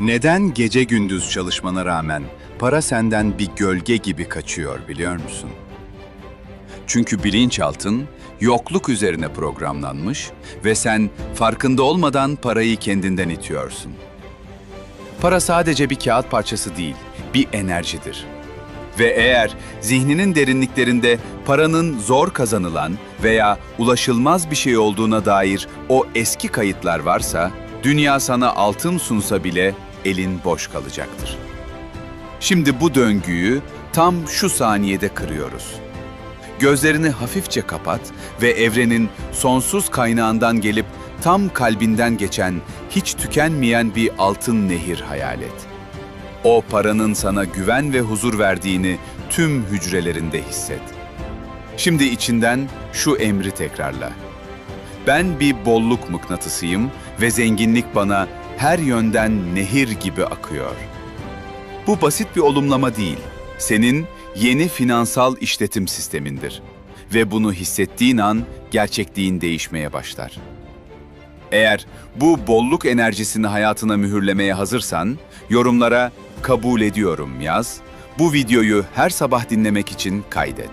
Neden gece gündüz çalışmana rağmen para senden bir gölge gibi kaçıyor biliyor musun? Çünkü bilinçaltın yokluk üzerine programlanmış ve sen farkında olmadan parayı kendinden itiyorsun. Para sadece bir kağıt parçası değil, bir enerjidir. Ve eğer zihninin derinliklerinde paranın zor kazanılan veya ulaşılmaz bir şey olduğuna dair o eski kayıtlar varsa, dünya sana altın sunsa bile elin boş kalacaktır. Şimdi bu döngüyü tam şu saniyede kırıyoruz. Gözlerini hafifçe kapat ve evrenin sonsuz kaynağından gelip tam kalbinden geçen, hiç tükenmeyen bir altın nehir hayal et. O paranın sana güven ve huzur verdiğini tüm hücrelerinde hisset. Şimdi içinden şu emri tekrarla. Ben bir bolluk mıknatısıyım ve zenginlik bana her yönden nehir gibi akıyor. Bu basit bir olumlama değil. Senin yeni finansal işletim sistemindir. Ve bunu hissettiğin an gerçekliğin değişmeye başlar. Eğer bu bolluk enerjisini hayatına mühürlemeye hazırsan, yorumlara kabul ediyorum yaz. Bu videoyu her sabah dinlemek için kaydet.